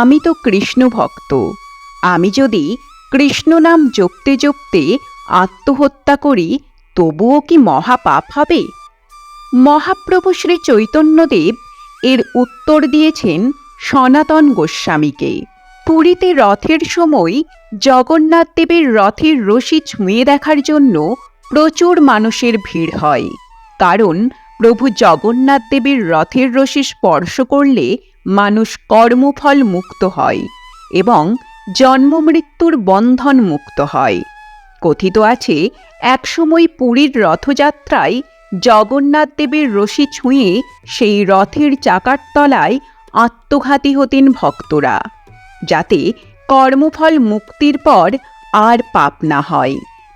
আমি তো কৃষ্ণ ভক্ত। আমি যদি কৃষ্ণ নাম জপতে জপতে আত্মহত্যা করি, তবুও কি মহাপাপ হবে? মহাপ্রভু শ্রী চৈতন্যদেব এর উত্তর দিয়েছেন সনাতন গোস্বামীকে। পুরীতে রথের সময় জগন্নাথ দেবের রথের রশি ছুঁয়ে দেখার জন্য প্রচুর মানুষের ভিড় হয়। কারণ প্রভু জগন্নাথ দেবের রথের রশি স্পর্শ করলে মানুষ কর্মফল মুক্ত হয় এবং জন্মমৃত্যুর বন্ধন মুক্ত হয়। কথিত আছে, একসময় পুরীর রথযাত্রায় জগন্নাথ দেবের রশি ছুঁয়ে সেই রথের চাকার তলায় আত্মঘাতী হতেন ভক্তরা, যাতে কর্মফল মুক্তির পর আর পাপ না হয়।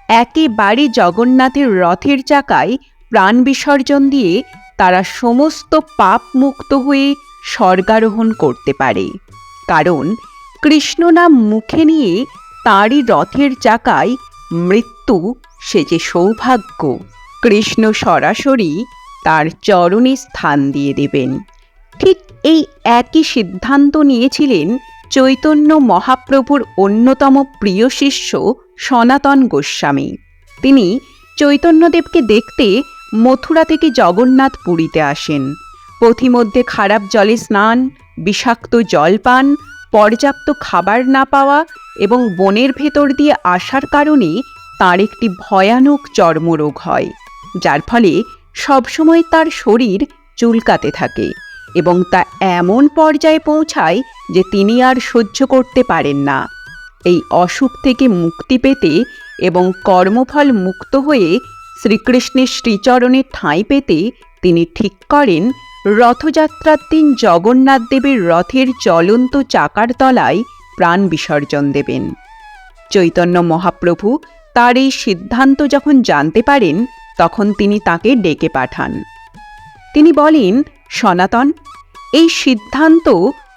একেবারে জগন্নাথের রথের চাকায় প্রাণ বিসর্জন দিয়ে তারা সমস্ত পাপ মুক্ত হয়ে স্বর্গারোহণ করতে পারে। কারণ কৃষ্ণ নাম মুখে নিয়ে তাঁরই রথের চাকায় মৃত্যু, সে যে সৌভাগ্য। কৃষ্ণ সরাসরি তার চরণে স্থান দিয়ে দেবেন। ঠিক এই একই সিদ্ধান্ত নিয়েছিলেন চৈতন্য মহাপ্রভুর অন্যতম প্রিয় শিষ্য সনাতন গোস্বামী। তিনি চৈতন্যদেবকে দেখতে মথুরা থেকে জগন্নাথ পুরীতে আসেন। পথিমধ্যে খারাপ জলে স্নান, বিষাক্ত জলপান পর্যাপ্ত খাবার না পাওয়া এবং বনের ভেতর দিয়ে আসার কারণে তার একটি ভয়ানক চর্মরোগ হয়, যার ফলে সবসময় তার শরীর চুলকাতে থাকে এবং তা এমন পর্যায়ে পৌঁছায় যে তিনি আর সহ্য করতে পারেন না। এই অসুখ থেকে মুক্তি পেতে এবং কর্মফল মুক্ত হয়ে শ্রীকৃষ্ণের শ্রীচরণে ঠাঁই পেতে তিনি ঠিক করেন রথযাত্রার দিন জগন্নাথ দেবের রথের চলন্ত চাকার তলায় প্রাণ বিসর্জন দেবেন। চৈতন্য মহাপ্রভু তার এই সিদ্ধান্ত যখন জানতে পারেন, তখন তিনি তাকে ডেকে পাঠান। তিনি বলেন, সনাতন, এই সিদ্ধান্ত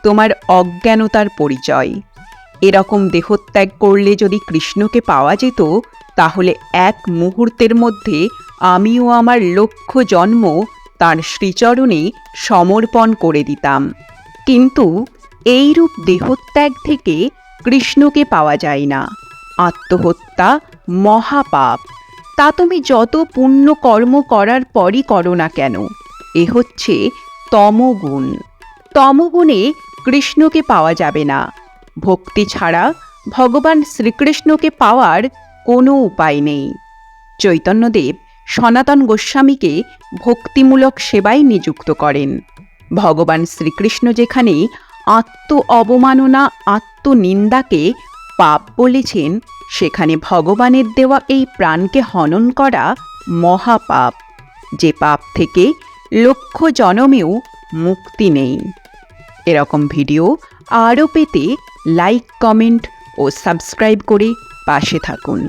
তোমার অজ্ঞানতার পরিচয়। এরকম দেহত্যাগ করলে যদি কৃষ্ণকে পাওয়া যেত, তাহলে এক মুহূর্তের মধ্যে আমিও আমার লক্ষ জন্ম তার শ্রীচরণে সমর্পণ করে দিতাম। কিন্তু এইরূপ দেহত্যাগ থেকে কৃষ্ণকে পাওয়া যায় না। আত্মহত্যা মহাপাপ। তা তুমি যত পুণ্য কর্ম করার পরই করো না কেন? এ হচ্ছে তমগুণ। তমগুণে কৃষ্ণকে পাওয়া যাবে না। ভক্তি ছাড়া ভগবান শ্রীকৃষ্ণকে পাওয়ার কোনো উপায় নেই। চৈতন্যদেব সনাতন গোস্বামীকে ভক্তিমূলক সেবায় নিযুক্ত করেন। ভগবান শ্রীকৃষ্ণ যেখানে আত্ম অবমাননা আত্মনিন্দাকে পাপ বলেছেন, সেখানে ভগবানের দেওয়া এই প্রাণকে হনন করা মহাপাপ, যে পাপ থেকে লক্ষ জনমেও মুক্তি নেই। এরকম ভিডিও আরও পেতে লাইক, কমেন্ট ও সাবস্ক্রাইব করে পাশে থাকুন।